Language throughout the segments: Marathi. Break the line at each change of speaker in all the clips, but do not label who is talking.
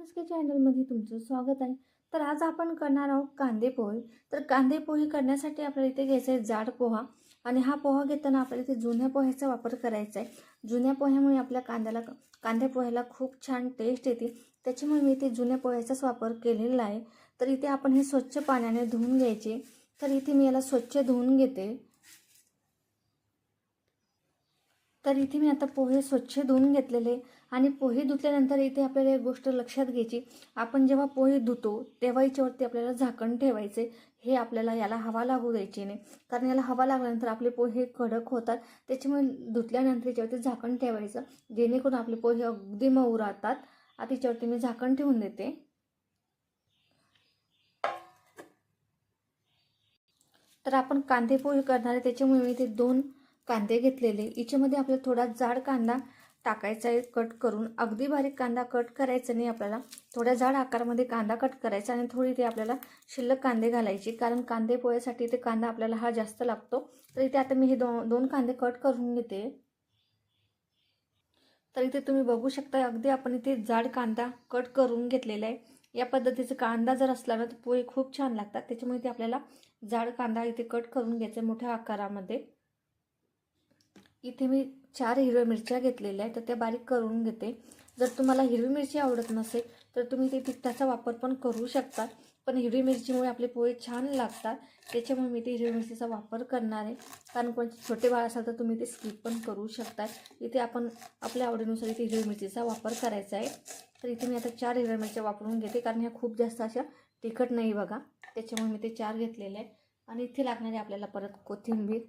नमस्कार चॅनलमध्ये तुमचं स्वागत आहे. तर आज आपण करणार आहोत कांदे पोहे. तर कांदे पोहे करण्यासाठी आपल्याला इथे घ्यायचं आहे जाड पोहा आणि हा पोहा घेताना आपल्याला इथे जुन्या पोह्याचा वापर करायचा आहे. जुन्या पोह्यामुळे आपल्या कांद्याला कांदे पोह्याला खूप छान टेस्ट येते. त्याच्यामुळे मी इथे जुन्या पोह्याचाच वापर केलेला आहे. तर इथे आपण हे स्वच्छ पाण्याने धुवून घ्यायचे. तर इथे मी याला स्वच्छ धुवून घेते. तर इथे मी आता पोहे स्वच्छ धुवून घेतलेले आणि पोहे धुतल्यानंतर इथे आपल्याला एक गोष्ट लक्षात घ्यायची. आपण जेव्हा पोहे धुतो तेव्हा याच्यावरती आपल्याला झाकण ठेवायचे. हे आपल्याला याला हवा लागू द्यायची नाही. कारण याला हवा लागल्यानंतर आपले पोहे कडक होतात. त्याच्यामुळे धुतल्यानंतर याच्यावरती झाकण ठेवायचं. जेणेकरून आपले पोहे अगदी मऊ राहतात. आता याच्यावरती मी झाकण ठेवून देते. तर आपण कांदे पोहे करणार आहे. त्याच्यामुळे मी इथे दोन कांदे घेतलेले. याच्यामध्ये आपल्याला थोडा जाड कांदा टाकायचा आहे कट करून. अगदी बारीक कांदा कट करायचा नाही आपल्याला. थोड्या जाड आकारामध्ये कांदा कट करायचा आणि थोडी ते आपल्याला शिल्लक कांदे घालायचे. कारण कांदे पोह्यासाठी ते कांदा आपल्याला हा जास्त लागतो. तर इथे आता मी हे दोन दोन कांदे कट करून घेते. तर इथे तुम्ही बघू शकता अगदी आपण इथे जाड कांदा कट करून घेतलेला आहे. या पद्धतीचा कांदा जर असला ना तर पोहे खूप छान लागतात. त्याच्यामुळे ते आपल्याला जाड कांदा इथे कट करून घ्यायचा मोठ्या आकारामध्ये. इथे मी चार हिरव्या मिरच्या घेतलेल्या आहेत तर त्या बारीक करून घेते. जर तुम्हाला हिरवी मिरची आवडत नसेल तर तुम्ही ते तिखटाचा वापर पण करू शकता. पण हिरवी मिरचीमुळे आपले पोहे छान लागतात. त्याच्यामुळे मी ते हिरवी मिरचीचा वापर करणार आहे. कारण कोणते छोटे बाळ असाल तर तुम्ही ते स्किप पण करू शकता. इथे आपण आपल्या आवडीनुसार इथे हिरवी मिरचीचा वापर करायचा आहे. तर इथे मी आता चार हिरव्या मिरच्या वापरून घेते कारण ह्या खूप जास्त अशा तिखट नाही बघा. त्याच्यामुळे मी ते चार घेतलेले आहे आणि इथे लागणारे आपल्याला परत कोथिंबीर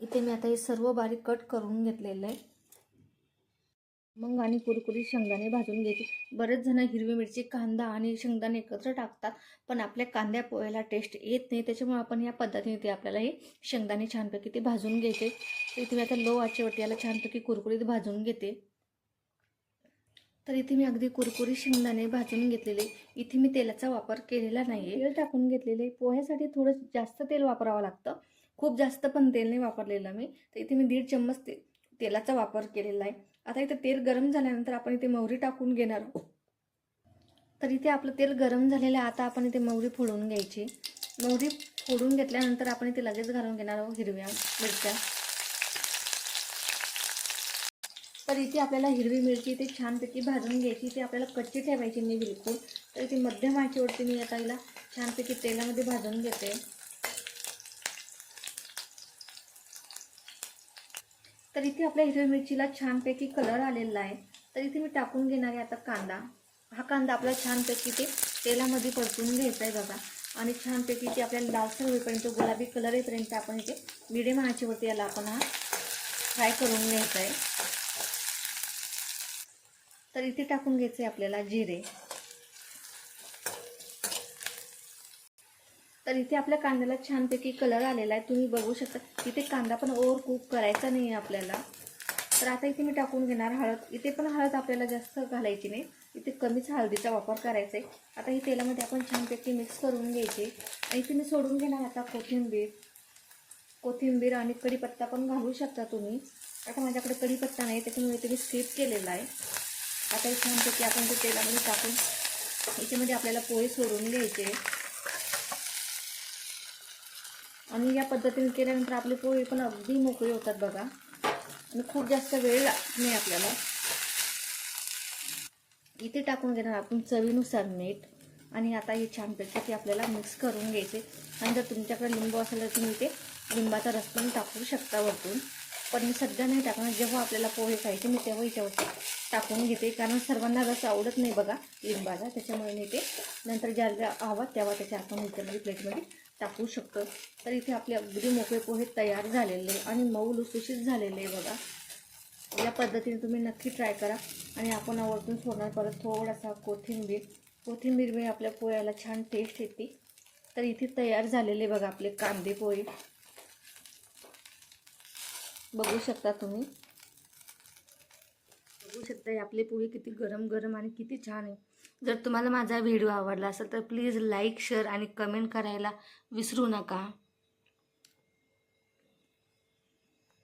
इथे मी आता हे सर्व बारीक कट करून घेतलेलं आहे. मग आणि कुरकुरीत शेंगदाणे भाजून घ्यायचे. बरेच जण हिरवी मिरची कांदा आणि शेंगदाणे एकत्र टाकतात पण आपल्या कांद्या पोह्याला टेस्ट येत नाही. त्याच्यामुळे आपण या पद्धतीने ते आपल्याला हे शेंगदाणे छानपैकी ते भाजून घ्यायचे. तर इथे मी आता लो आचेवटी याला छानपैकी कुरकुरीत भाजून घेते. तर इथे मी अगदी कुरकुरीत शेंगदाणे भाजून घेतलेले. इथे मी तेलाचा वापर केलेला नाही आहे तेल टाकून घेतलेले. पोह्यासाठी थोडं जास्त तेल वापरावं लागतं. खूप जास्त पण तेल नाही वापरलेलं मी. तर इथे मी दीड चम्मच ते तेलाचा वापर केलेला आहे. आता इथे तेल गरम झाल्यानंतर आपण इथे मोहरी टाकून घेणार आहोत. तर इथे आपलं तेल गरम झालेलं आहे. आता आपण इथे मोहरी फोडून घ्यायची. मोहरी फोडून घेतल्यानंतर आपण इथे लगेच घालून घेणार आहोत हिरव्या मिरच्या. तर इथे आपल्याला हिरवी मिरची इथे छानपैकी भाजून घ्यायची. इथे आपल्याला कच्ची ठेवायची नाही बिलकुल. तर इथे मध्यम आचेवरती मी आता हिला छानपैकी तेलामध्ये भाजून घेते. तर इथे आपल्या हिरव्या मिरचीला छानपैकी कलर आलेला आहे. तर इथे मी टाकून घेणार आहे आता कांदा. हा कांदा आपला छानपैकी ते तेलामध्ये परतून घ्यायचा आहे बघा. आणि छानपैकी ते आपल्याला लालसर होईपर्यंत गुलाबी कलर येईपर्यंत आपण इथे मिडियम आचेवरती याला आपण हा फ्राय करून घ्यायचा आहे. तर इथे टाकून घ्यायचं आहे आपल्याला जिरे. तर इथे आपल्या कांद्याला छानपैकी कलर आलेला आहे. तुम्ही बघू शकता इथे कांदा पण ओव्हर कुक करायचा नाही आहे आपल्याला. तर आता इथे मी टाकून घेणार हळद. इथे पण हळद आपल्याला जास्त घालायची नाही. इथे कमीच हळदीचा वापर करायचा आहे. आता हे तेलामध्ये आपण छानपैकी मिक्स करून घ्यायचे. आणि इथे मी सोडून घेणार आता कोथिंबीर. कोथिंबीर आणि कढीपत्ता पण घालू शकता तुम्ही. आता माझ्याकडे कढीपत्ता नाही त्याच्यामुळे इथे मी स्किप केलेला आहे. आता हे छानपैकी आपण ते तेलामध्ये टाकून याच्यामध्ये आपल्याला पोहे सोडून घ्यायचे. आणि या पद्धतीने केल्यानंतर आपले पोहे पण अगदी मोकळे होतात बघा. आणि खूप जास्त वेळ लागत नाही आपल्याला. इथे टाकून घेणार आपण चवीनुसार मीठ. आणि आता हे छानपैकी ते आपल्याला मिक्स करून घ्यायचे. आणि जर तुमच्याकडे लिंबू असेल तर तुम्ही ते लिंबाचा रस पण टाकू शकता वरतून. पण मी सध्या नाही टाकणार. जेव्हा आपल्याला पोहे खायचे मी तेव्हा याच्यावरती टाकून घेते. कारण सर्वांना रस आवडत नाही बघा लिंबाचा. त्याच्यामुळे मी ते नंतर ज्या हवा तेव्हा त्याच्या आपण ह्याच्यामध्ये प्लेटमध्ये टाकू शकतो. तर इथे आपले अगदी मोकळे पोहे तयार झालेले आणि मऊ लुसुशीत झालेले बघा. या पद्धतीने तुम्ही नक्की ट्राय करा. आणि आपण आवडून सोडणार परत थोडासा कोथिंबीर. कोथिंबीर आपल्या पोह्याला छान टेस्ट येते. तर इथे तयार झालेले बघा आपले कांदे पोहे. बघू शकता तुम्ही. बघू शकता आपले पोहे किती गरम गरम आणि किती छान आहे. जर तुम्हाला माझा व्हिडिओ आवडला असेल तर प्लीज लाईक शेअर आणि कमेंट करायला विसरू नका.